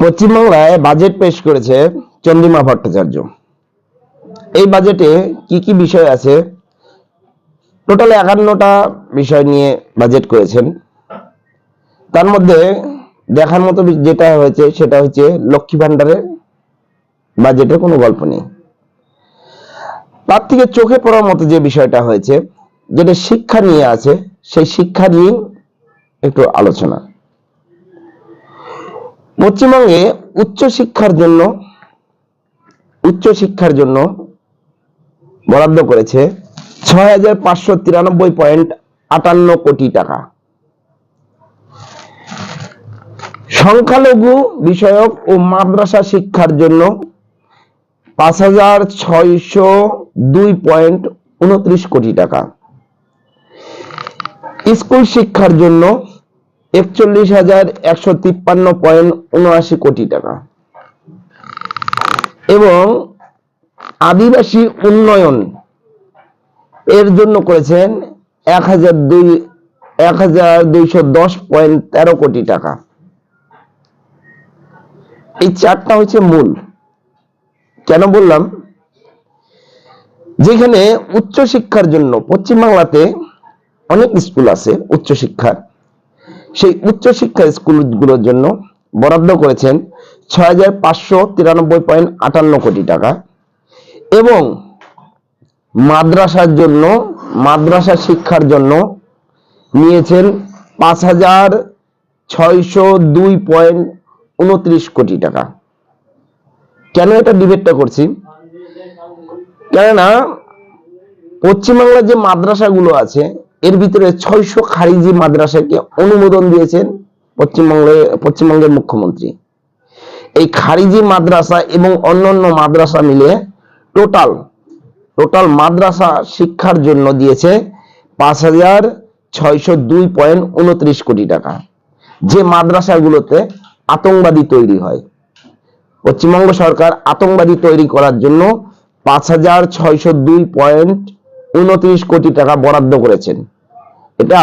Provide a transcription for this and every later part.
পশ্চিমবাংলায় বাজেট পেশ করেছে চন্দ্রিমা ভট্টাচার্য। এই বাজেটে কি কি বিষয় আছে? টোটাল একান্নটা বিষয় নিয়ে বাজেট করেছেন। তার মধ্যে দেখার মতো যেটা হয়েছে সেটা হচ্ছে লক্ষ্মী ভান্ডারের বাজেটে কোনো গল্প নেই। তার থেকে চোখে পড়ার মতো যে বিষয়টা হয়েছে, যেটা শিক্ষা নিয়ে আছে, সেই শিক্ষা নিয়ে একটু আলোচনা। পশ্চিমবঙ্গে উচ্চ শিক্ষার জন্য উচ্চ শিক্ষার জন্য বরাদ্দ করেছে ছয় হাজার পাঁচশো তিরানব্বই পয়েন্ট আটান্ন কোটি টাকা। সংখ্যালঘু বিষয়ক ও মাদ্রাসা শিক্ষার জন্য পাঁচ হাজার ছয়শো দুই পয়েন্ট উনত্রিশ কোটি টাকা। স্কুল শিক্ষার জন্য একচল্লিশ হাজার একশো তিপ্পান্ন পয়েন্ট উনআশি কোটি টাকা। এবং আদিবাসী উন্নয়ন এর জন্য করেছেন এক হাজার দুই এক হাজার দুইশো দশ পয়েন্ট তেরো কোটি টাকা। এই চারটা হচ্ছে মূল। কেন বললাম? যেখানে উচ্চ শিক্ষার জন্য পশ্চিমবাংলাতে অনেক স্কুল আছে উচ্চ শিক্ষার সেই উচ্চ শিক্ষা স্কুলগুলোর জন্য বরাদ্দ করেছেন ছয় হাজার পাঁচশো তিরানব্বই পয়েন্ট আটান্ন কোটি টাকা এবং মাদ্রাসার জন্য, মাদ্রাসা শিক্ষার জন্য নিয়েছেন পাঁচ হাজার ছয়শো দুই পয়েন্ট উনত্রিশ কোটি টাকা। কেন এটা ডিবেটটা করছি? কেননা পশ্চিমবাংলার যে মাদ্রাসাগুলো আছে এর ভিতরে ছয়শো খারিজি মাদ্রাসাকে অনুমোদন দিয়েছেন পশ্চিমবঙ্গে, পশ্চিমবঙ্গের মুখ্যমন্ত্রী। এই খারিজি মাদ্রাসা এবং অন্যান্য মাদ্রাসা মিলে টোটাল টোটাল মাদ্রাসা শিক্ষার জন্য দিয়েছে পাঁচ হাজার ছয়শো দুই পয়েন্ট উনত্রিশ কোটি টাকা। যে মাদ্রাসাগুলোতে আতঙ্কবাদী তৈরি হয়, পশ্চিমবঙ্গ সরকার আতঙ্কবাদী তৈরি করার জন্য পাঁচ হাজার ছয়শো দুই পয়েন্ট উনত্রিশ কোটি টাকা বরাদ্দ করেছেন। এটা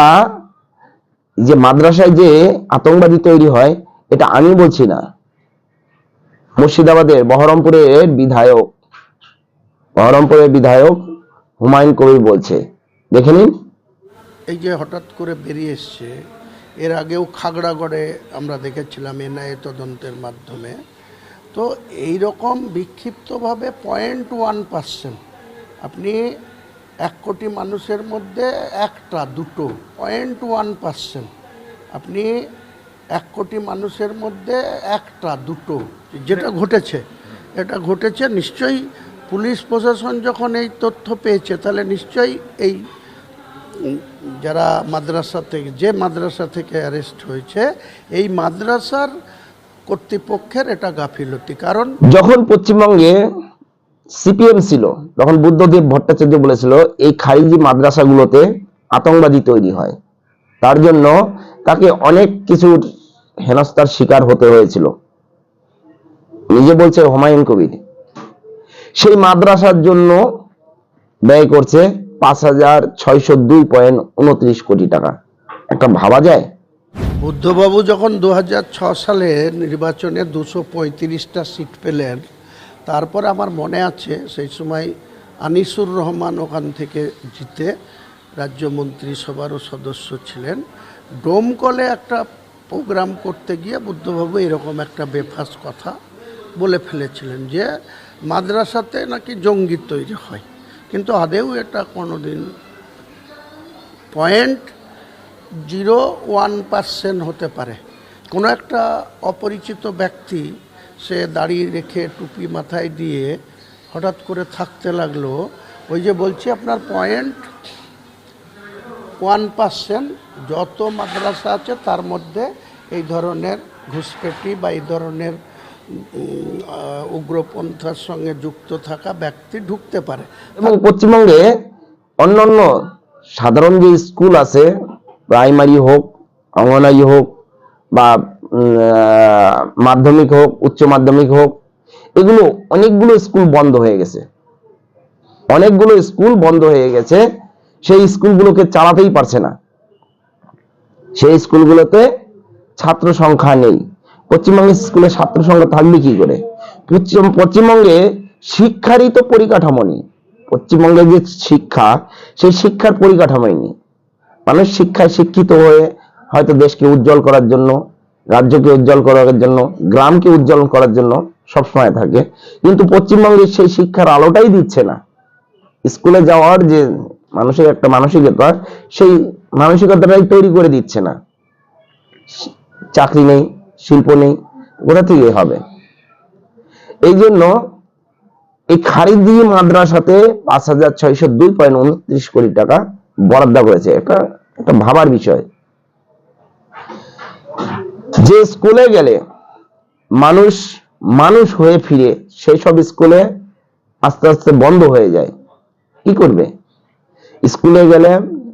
যে মাদ্রাসায় যে আতঙ্কবাদী তৈরি হয়, এটা আমি বলছি না। মুর্শিদাবাদের বহরমপুরের বিধায়ক বহরমপুরের বিধায়ক হুমায়ুন কবির বলছে। দেখে নিন। এই যে হঠাৎ করে বেরিয়ে এসছে, এর আগেও খাগড়াগড়ে আমরা দেখেছিলাম এনআইএ তদন্তের মাধ্যমে। তো এই রকম বিক্ষিপ্তভাবে পয়েন্ট ওয়ান পার্সেন্ট আপনি এক কোটি মানুষের মধ্যে একটা, দুটো পয়েন্ট ওয়ান পার্সেন্ট আপনি এক কোটি মানুষের মধ্যে একটা, দুটো, যেটা ঘটেছে, এটা ঘটেছে নিশ্চয়ই পুলিশ প্রশাসন যখন এই তথ্য পেয়েছে, তাহলে নিশ্চয়ই এই যারা মাদ্রাসা থেকে, যে মাদ্রাসা থেকে অ্যারেস্ট হয়েছে, এই মাদ্রাসার কর্তৃপক্ষের এটা গাফিলতি। কারণ যখন পশ্চিমবঙ্গে সিপিএম ছিল, তখন বুদ্ধদেব ভট্টাচার্য বলেছিল, এই খারিজি মাদ্রাসাগুলোতে আতঙ্কবাদী তৈরি হয়। তার জন্য তাকে অনেক কিছুর হেনস্থার শিকার হতে হয়েছিল। নিজে বলছে হুমায়ুন কবির। সেই মাদ্রাসার জন্য ব্যয় করছে পাঁচ হাজার ছয়শো দুই পয়েন্ট উনত্রিশ কোটি টাকা। একটা ভাবা যায়? বুদ্ধবাবু যখন দু সালে নির্বাচনে দুশো পঁয়ত্রিশটা সিট পেলেন তারপর আমার মনে আছে, সেই সময় আনিসুর রহমান ওখান থেকে জিতে রাজ্য মন্ত্রিসভারও সদস্য ছিলেন। ডোমকলে একটা প্রোগ্রাম করতে গিয়ে বুদ্ধবাবু এরকম একটা বেফাস কথা বলে ফেলেছিলেন যে, মাদ্রাসাতে নাকি জঙ্গি তৈরি হয়। কিন্তু আদেও এটা কোনোদিন পয়েন্ট জিরো ওয়ান পার্সেন্ট হতে পারে। কোনো একটা অপরিচিত ব্যক্তি সে দাড়ি রেখে টুপি মাথায় দিয়ে হঠাৎ করে থাকতে লাগল। ওই যে বলছি আপনার পয়েন্ট ওয়ান পার্সেন্ট যত মাদ্রাসা আছে তার মধ্যে এই ধরনের ঘুষপেটি বা এই ধরনের উগ্রপন্থার সঙ্গে যুক্ত থাকা ব্যক্তি ঢুকতে পারে। এবং পশ্চিমবঙ্গে অন্যান্য সাধারণ যে স্কুল আছে, প্রাইমারি হোক, অঙ্গনারী হোক বা মাধ্যমিক হোক, উচ্চ মাধ্যমিক হোক, এগুলো অনেকগুলো স্কুল বন্ধ হয়ে গেছে। অনেকগুলো স্কুল বন্ধ হয়ে গেছে, সেই স্কুলগুলোকে চালাতেই পারছে না। সেই স্কুলগুলোতে ছাত্র সংখ্যা নেই। পশ্চিমবঙ্গের স্কুলে ছাত্র সংখ্যা থাকবে কি করে? পশ্চিম পশ্চিমবঙ্গে শিক্ষারই তো পরিকাঠামো নেই। পশ্চিমবঙ্গে যে শিক্ষা, সেই শিক্ষার পরিকাঠামোই নেই। মানুষ শিক্ষায় শিক্ষিত হয়ে হয়তো দেশকে উজ্জ্বল করার জন্য রাজ্যকে উজ্জ্বল করার জন্য, গ্রামকে উজ্জ্বল করার জন্য সবসময় থাকে। কিন্তু পশ্চিমবঙ্গে সেই শিক্ষার আলোটাই দিচ্ছে না। স্কুলে যাওয়ার যে মানুষের একটা মানসিকতা, সেই মানসিকতাটাই তৈরি করে দিচ্ছে না। চাকরি নেই, শিল্প নেই, কোথা থেকে হবে? এই জন্য এই খারিদি মাদ্রাসাতে পাঁচ হাজার ছয়শো দুই পয়েন্ট উনত্রিশ কোটি টাকা বরাদ্দ করেছে। এটা একটা ভাবার বিষয়। যে স্কুলে গেলে মানুষ মানুষ হয়ে ফিরে সেই সব স্কুলে আস্তে আস্তে বন্ধ হয়ে যায়। কি করবে? স্কুলে গেলে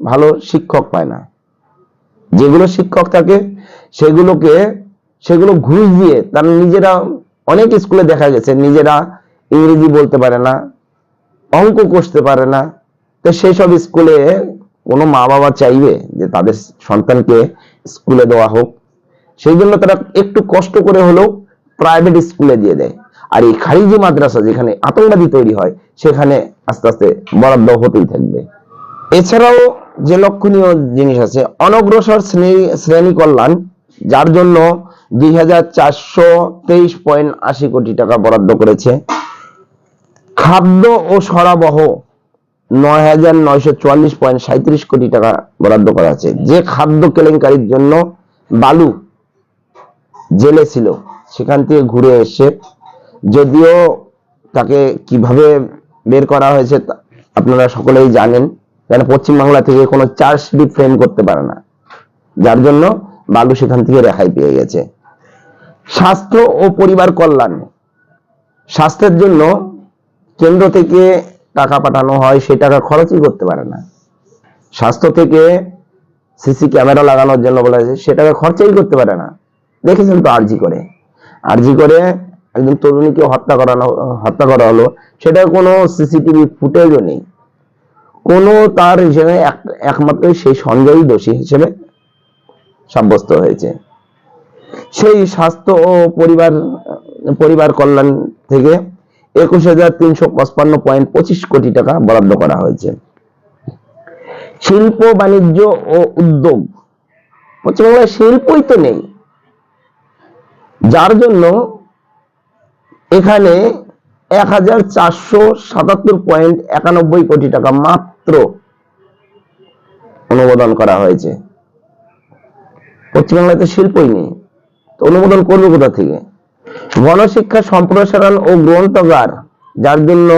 ভালো শিক্ষক পায় না। যেগুলো শিক্ষক থাকে, সেগুলোকে, সেগুলো ঘুষ দিয়ে তারা নিজেরা, অনেক স্কুলে দেখা গেছে, নিজেরা ইংরেজি বলতে পারে না, অঙ্ক কষতে পারে না। তো সেই সব স্কুলে কোনো মা বাবা চাইবে যে তাদের সন্তানকে স্কুলে দেওয়া হোক। সেই জন্য তারা একটু কষ্ট করে হলেও প্রাইভেট স্কুলে দিয়ে দেয়। আর এই খারিজি মাদ্রাসা যেখানে আতঙ্কবাদী তৈরি হয়, সেখানে আস্তে আস্তে বরাদ্দ হতেই থাকবে। এছাড়াও যে লক্ষণীয় জিনিস আছে, অনগ্রসর শ্রেণি শ্রেণি কল্যাণ, যার জন্য দুই হাজার চারশো তেইশ পয়েন্ট আশি কোটি টাকা বরাদ্দ করেছে। খাদ্য ও সরাবহ নয় হাজার নয়শো চুয়াল্লিশ পয়েন্ট সাঁত্রিশ কোটি টাকা বরাদ্দ করা আছে যে খাদ্য কেলেঙ্কারির জন্য বালু জেলে ছিল, সেখান থেকে ঘুরে এসে যদিও তাকে কীভাবে বের করা হয়েছে আপনারা সকলেই জানেন, কেন পশ্চিমবাংলা থেকে কোনো চার্জশিট ফ্রেম করতে পারে না, যার জন্য বালু সেখান থেকে রেহাই পেয়ে গেছে। স্বাস্থ্য ও পরিবার কল্যাণ, স্বাস্থ্যের জন্য কেন্দ্র থেকে টাকা পাঠানো হয়, সেই টাকা খরচই করতে পারে না। স্বাস্থ্য থেকে সিসি ক্যামেরা লাগানোর জন্য বলা হয়েছে, সে টাকা খরচাই করতে পারে না। দেখেছেন তো আরজি করে? আরজি করে একজন তরুণীকে হত্যা করানো, হত্যা করা হলো। সেটা কোনো সিসিটিভি ফুটেজও নেই। কোনো তার হিসেবে একমাত্র সেই সঞ্জয়ই দোষী হিসেবে সাব্যস্ত হয়েছে। সেই স্বাস্থ্য ও পরিবার পরিবার কল্যাণ থেকে একুশ হাজার তিনশো পঁচপান্ন পয়েন্ট পঁচিশ কোটি টাকা বরাদ্দ করা হয়েছে। শিল্প, বাণিজ্য ও উদ্যোগ। পশ্চিমবাংলায় শিল্পই তো নেই। যার জন্য এখানে এক হাজার চারশো সাতাত্তর পয়েন্ট একানব্বই কোটি টাকা মাত্র অনুমোদন করা হয়েছে। পশ্চিমবাংলায় তো শিল্পই নেই। তো অনুমোদন করবে কোথা থেকে? গণশিক্ষা সম্প্রসারণ ও গ্রন্থাগার, যার জন্য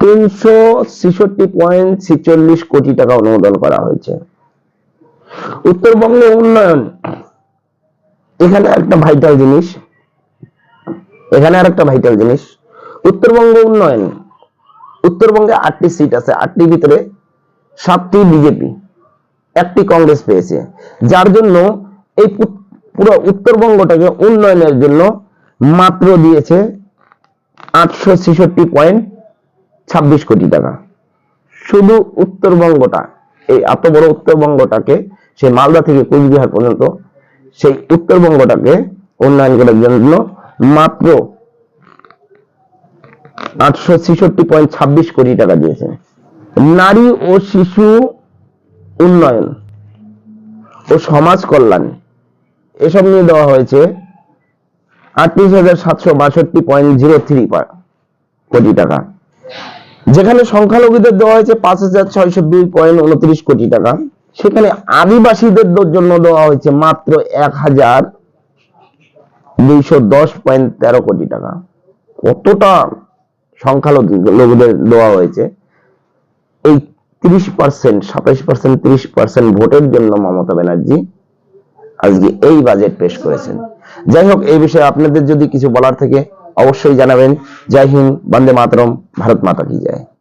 তিনশো ছেষট্টি পয়েন্ট ছেচল্লিশ কোটি টাকা অনুমোদন করা হয়েছে। উত্তরবঙ্গে উন্নয়ন এখানে একটা ভাইটাল জিনিস। এখানে আর একটা ভাইটাল জিনিস। উত্তরবঙ্গ উন্নয়ন। উত্তরবঙ্গে আটটি সিট আছে। আটটির ভিতরে সাতটি বিজেপি একটি কংগ্রেস পেয়েছে। যার জন্য এই পুরো উত্তরবঙ্গটাকে উন্নয়নের জন্য মাত্র দিয়েছে আটশো ছেষট্টি পয়েন্ট ছাব্বিশ কোটি টাকা। শুধু উত্তরবঙ্গটা, এই এত বড় উত্তরবঙ্গটাকে সেই মালদা থেকে কোচবিহার পর্যন্ত সেই উত্তরবঙ্গটাকে উন্নয়ন করার জন্য মাত্র আটশো ছেষট্টি পয়েন্ট ছাব্বিশ কোটি টাকা দিয়েছে। নারী ও শিশু উন্নয়ন ও সমাজ কল্যাণ, এসব নিয়ে দেওয়া হয়েছে আটত্রিশ হাজার সাতশো বাষট্টি পয়েন্ট জিরো থ্রি কোটি টাকা। যেখানে সংখ্যালঘুদের দেওয়া হয়েছে পাঁচ হাজার ছয়শো দুই পয়েন্ট উনত্রিশ কোটি টাকা। সেখানে আদিবাসীদের জন্য দেওয়া হয়েছে মাত্র এক হাজার দুইশো কোটি টাকা। কতটা সংখ্যালঘুদের দেওয়া হয়েছে? এই তিরিশ পার্সেন্ট সাতাশ পার্সেন্ট, তিরিশ পার্সেন্ট ভোটের জন্য মমতা ব্যানার্জি আজকে এই বাজেট পেশ করেছেন। যাই হোক, এই বিষয়ে আপনাদের যদি কিছু বলার থেকে, অবশ্যই জানাবেন। জয় হিন্দ, বন্দে মাতরম, ভারত মাতা কি জয়।